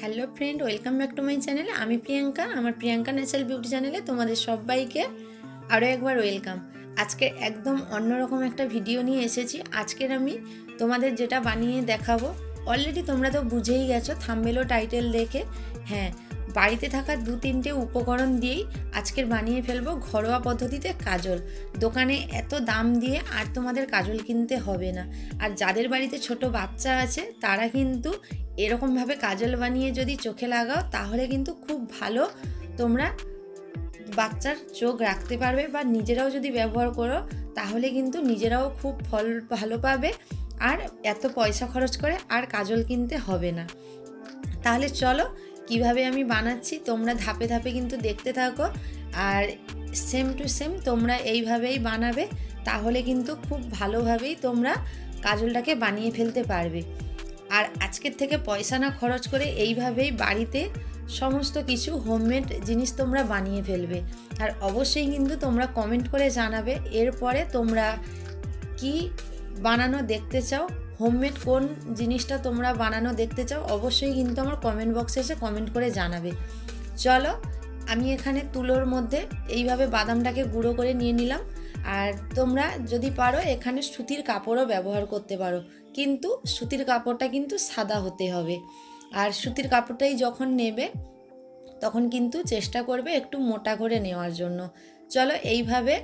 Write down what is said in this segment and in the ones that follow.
Hello friend, welcome back to my চ্যানেলে। আমি প্রিয়াঙ্কা, আমার প্রিয়াঙ্কা ন্যাচারাল বিউটি চ্যানেলে তোমাদের সবাইকে আরও একবার ওয়েলকাম। আজকে একদম অন্যরকম একটা ভিডিও নিয়ে এসেছি। আজকের আমি তোমাদের যেটা বানিয়ে দেখাবো অলরেডি তোমরা তো বুঝেই গেছো থাম্বেলো টাইটেল দেখে। হ্যাঁ বাড়িতে থাকা দু তিনটে উপকরণ দিয়েই আজকের বানিয়ে ফেলব ঘরোয়া পদ্ধতিতে কাজল। দোকানে এত দাম দিয়ে আর তোমাদের কাজল কিনতে হবে না। আর যাদের বাড়িতে ছোট বাচ্চা আছে, তারা কিন্তু এরকমভাবে কাজল বানিয়ে যদি চোখে লাগাও, তাহলে কিন্তু খুব ভালো তোমরা বাচ্চার চোখ রাখতে পারবে বা নিজেরাও যদি ব্যবহার করো, তাহলে কিন্তু নিজেরাও খুব ফল ভালো পাবে আর এত পয়সা খরচ করে আর কাজল কিনতে হবে না। তাহলে চলো কীভাবে আমি বানাচ্ছি, তোমরা ধাপে ধাপে কিন্তু দেখতে থাকো আর সেম টু সেম তোমরা এইভাবেই বানাবে, তাহলে কিন্তু খুব ভালোভাবেই তোমরা কাজলটাকে বানিয়ে ফেলতে পারবে। আর আজকের থেকে পয়সা না খরচ করে এইভাবেই বাড়িতে সমস্ত কিছু হোমমেড জিনিস তোমরা বানিয়ে ফেলবে। আর অবশ্যই কিন্তু তোমরা কমেন্ট করে জানাবে, এরপরে তোমরা কি বানানো দেখতে চাও হোমমেড কোন জিনিসটা তোমরা বানানো দেখতে চাও, অবশ্যই কিন্তু আমার কমেন্ট বক্সে এসে কমেন্ট করে জানাবে। চলো, আমি এখানে তুলোর মধ্যে এইভাবে বাদামটাকে গুঁড়ো করে নিয়ে নিলাম। আর তোমরা যদি পারো এখানে সুতির কাপড়ও ব্যবহার করতে পারো। কিন্তু সুতির কাপড়টা কিন্তু সাদা হতে হবে। আর সুতির কাপড়টাই যখন নেবে, তখন কিন্তু চেষ্টা করবে একটু মোটা করে নেওয়ার জন্য। চলো এইভাবে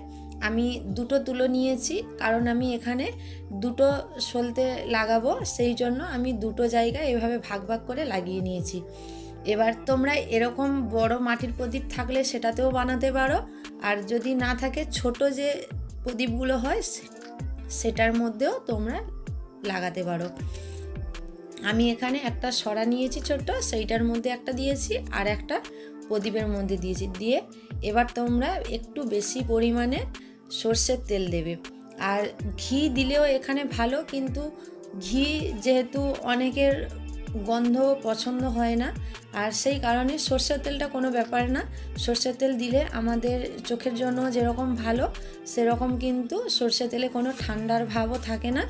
আমি দুটো তুলো নিয়েছি, কারণ আমি এখানে দুটো সলতে লাগাবো, সেই জন্য আমি দুটো জায়গায় এভাবে ভাগ ভাগ করে লাগিয়ে নিয়েছি। এবার তোমরা এরকম বড় মাটির প্রদীপ থাকলে সেটাতেও বানাতে পারো। আর যদি না থাকে, ছোট যে প্রদীপগুলো হয় সেটার মধ্যেও তোমরা লাগাতে পারো। আমি এখানে একটা সরা নিয়েছি ছোট্ট, সেইটার মধ্যে একটা দিয়েছি আর একটা প্রদীপের মধ্যে দিয়েছি। দিয়ে এবার তোমরা একটু বেশি পরিমাণে সর্ষের তেল দেবে। আর ঘি দিলেও এখানে ভালো, কিন্তু ঘি যেহেতু অনেকের গন্ধ পছন্দ হয় না, আর সেই কারণে সর্ষের তেলটা কোনো ব্যাপার না। সর্ষের তেল দিলে আমাদের চোখের জন্য যেরকম ভালো, সেরকম কিন্তু সর্ষের তেলে কোনো ঠান্ডার ভাবও থাকে না।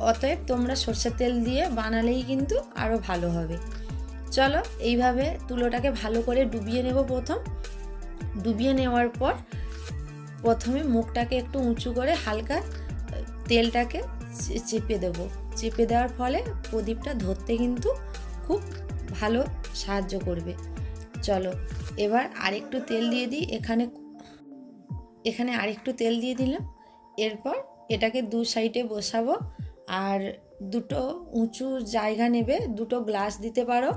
অতএব তোমরা সর্ষের তেল দিয়ে বানালেই কিন্তু আরও ভালো হবে। চলো, এইভাবে তুলোটাকে ভালো করে ডুবিয়ে নেব প্রথম। ডুবিয়ে নেওয়ার পর প্রথমে মুখটাকে একটু উঁচু করে হালকা তেলটাকে চেপে দেবো। চেপে দেওয়ার ফলে প্রদীপটা ধরতে কিন্তু খুব ভালো সাহায্য করবে। চলো, এবার আরেকটু তেল দিয়ে দিই। এখানে এখানে আরেকটু তেল দিয়ে দিলাম। এরপর এটাকে দু সাইডে বসাবো। আর দুটো উঁচু জায়গা নেবে, দুটো গ্লাস দিতে পারো।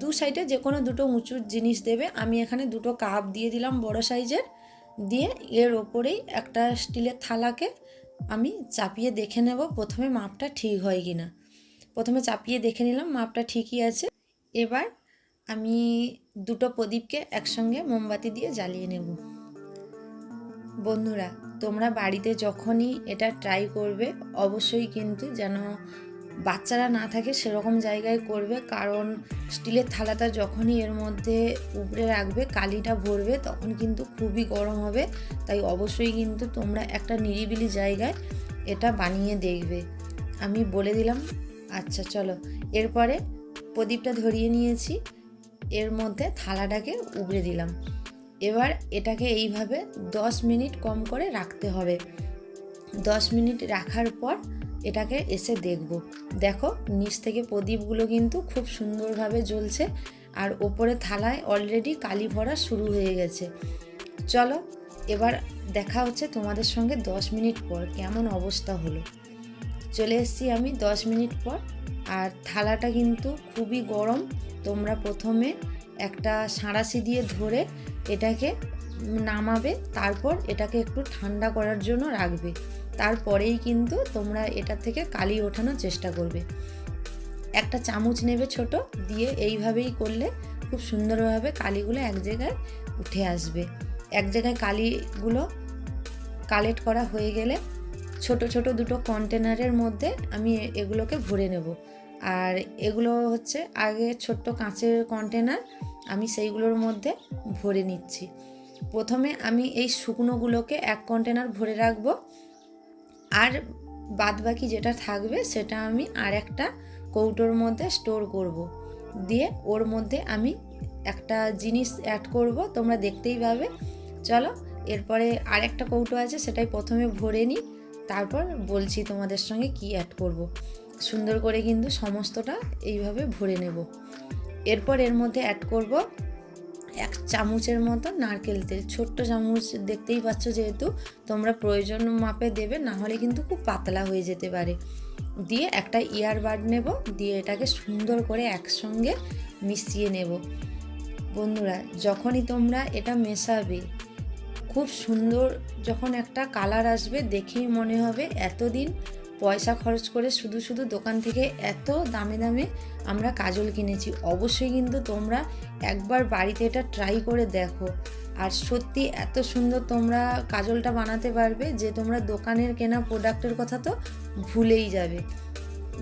দু সাইডে যে কোনো দুটো উঁচু জিনিস দেবে। আমি এখানে দুটো কাপ দিয়ে দিলাম বড় সাইজের দিয়ে এর ওপরেই একটা স্টিলের থালাকে আমি চাপিয়ে দেখে নেব প্রথমে মাপটা ঠিক হয় কি না প্রথমে চাপিয়ে দেখে নিলাম, মাপটা ঠিকই আছে। এবার আমি দুটো প্রদীপকে একসঙ্গে মোমবাতি দিয়ে জ্বালিয়ে নেব। বন্ধুরা তোমরা বাড়িতে যখনই এটা ট্রাই করবে, অবশ্যই কিন্তু যেন বাচ্চারা না থাকে সেরকম জায়গায় করবে। কারণ স্টিলের থালাটা যখনই এর মধ্যে উপরে রাখবে, কালিটা ভরবে, তখন কিন্তু খুবই গরম হবে। তাই অবশ্যই কিন্তু তোমরা একটা নিরিবিলি জায়গায় এটা বানিয়ে দেখবে। আমি বলে দিলাম। আচ্ছা চলো। এরপরে প্রদীপটা ধরিয়ে নিয়েছি। এর মধ্যে থালাটাকে উগড়ে দিলাম। এবার এটাকে এইভাবে 10 মিনিট কম করে রাখতে হবে। 10 মিনিট রাখার পর এটাকে এসে দেখব। দেখো, নিচ থেকে প্রদীপগুলো কিন্তু খুব সুন্দরভাবে জ্বলছে আর ওপরে থালায় অলরেডি কালি ভরা শুরু হয়ে গেছে। চলো, এবার দেখা হচ্ছে তোমাদের সঙ্গে 10 মিনিট পর কেমন অবস্থা হলো। চলে এসেছি আমি 10 মিনিট পর আর থালাটা কিন্তু খুবই গরম। তোমরা প্রথমে একটা সাঁড়াশি দিয়ে ধরে এটাকে নামাবে, তারপর এটাকে একটু ঠান্ডা করার জন্য রাখবে। তারপরেই কিন্তু তোমরা এটা থেকে কালি ওঠানোর চেষ্টা করবে। একটা চামচ নেবে ছোট, দিয়ে এইভাবেই করলে খুব সুন্দরভাবে কালিগুলো এক জায়গায় উঠে আসবে। এক জায়গায় কালিগুলো কালেক্ট করা হয়ে গেলে ছোট ছোট দুটো কন্টেনারের মধ্যে আমি এগুলোকে ভরে নেব। আর এগুলো হচ্ছে আগে ছোট্ট কাঁচের কন্টেনার আমি সেইগুলোর মধ্যে ভরে নিচ্ছি প্রথমে আমি এই শুকনোগুলোকে এক কন্টেনার ভরে রাখব আর বাদ বাকি যেটা থাকবে সেটা আমি আর একটা কৌটোর মধ্যে স্টোর করব। দিয়ে ওর মধ্যে আমি একটা জিনিস অ্যাড করব, তোমরা দেখতেই পাবে চলো, এরপরে আরেকটা কৌটো আছে, সেটাই প্রথমে ভরে নিই তারপর বলছি তোমাদের সঙ্গে কি অ্যাড করব। সুন্দর করে কিন্তু সমস্তটা এইভাবে ভরে নেব। এরপর এর মধ্যে অ্যাড করব এক চামচের মতো নারকেল তেল। ছোট্ট চামচ দেখতেই পাচ্ছ যেহেতু, তোমরা প্রয়োজন মাপে দেবে, না হলে কিন্তু খুব পাতলা হয়ে যেতে পারে। দিয়ে একটা ইয়ারবাড নেব, দিয়ে এটাকে সুন্দর করে একসঙ্গে মিশিয়ে নেব। বন্ধুরা, যখনই তোমরা এটা মেশাবে, খুব সুন্দর যখন একটা কালার আসবে, দেখেই মনে হবে এতদিন পয়সা খরচ করে শুধু শুধু দোকান থেকে এত দামে দামে আমরা কাজল কিনেছি। অবশ্যই কিন্তু তোমরা একবার বাড়িতে এটা ট্রাই করে দেখো। আর সত্যি এত সুন্দর তোমরা কাজলটা বানাতে পারবে যে তোমরা দোকানের কেনা প্রোডাক্টের কথা তো ভুলেই যাবে।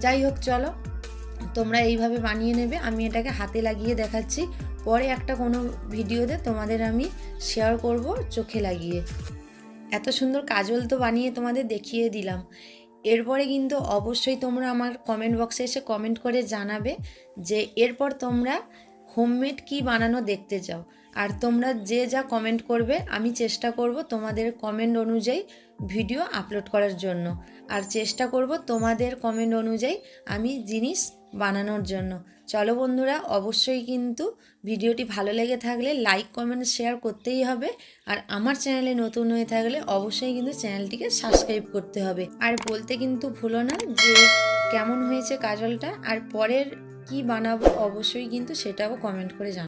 যাই হোক, চলো। তোমরা এইভাবে বানিয়ে নেবে। আমি এটাকে হাতে লাগিয়ে দেখাচ্ছি। পরে একটা কোনো ভিডিওতে তোমাদের আমি শেয়ার করব চোখে লাগিয়ে। এত সুন্দর কাজল তো বানিয়ে তোমাদের দেখিয়ে দিলাম। এরপরে কিন্তু অবশ্যই তোমরা আমার কমেন্ট বক্সে এসে কমেন্ট করে জানাবে যে এরপর তোমরা হোমমেড কি বানানো দেখতে চাও। আর তোমরা যে যা কমেন্ট করবে, আমি চেষ্টা করব তোমাদের কমেন্ট অনুযায়ী ভিডিও আপলোড করার জন্য। আর চেষ্টা করব তোমাদের কমেন্ট অনুযায়ী আমি জিনিস বানানোর জন্য। চলো বন্ধুরা, অবশ্যই কিন্তু ভিডিওটি ভালো লেগে থাকলে লাইক কমেন্ট শেয়ার করতেই হবে। আর আমার চ্যানেলে নতুন হয়ে থাকলে অবশ্যই কিন্তু চ্যানেলটিকে সাবস্ক্রাইব করতে হবে। আর বলতে কিন্তু ভুলো না যে কেমন হয়েছে কাজলটা, আর পরের কি বানাবো অবশ্যই কিন্তু সেটাও কমেন্ট করে জানাব।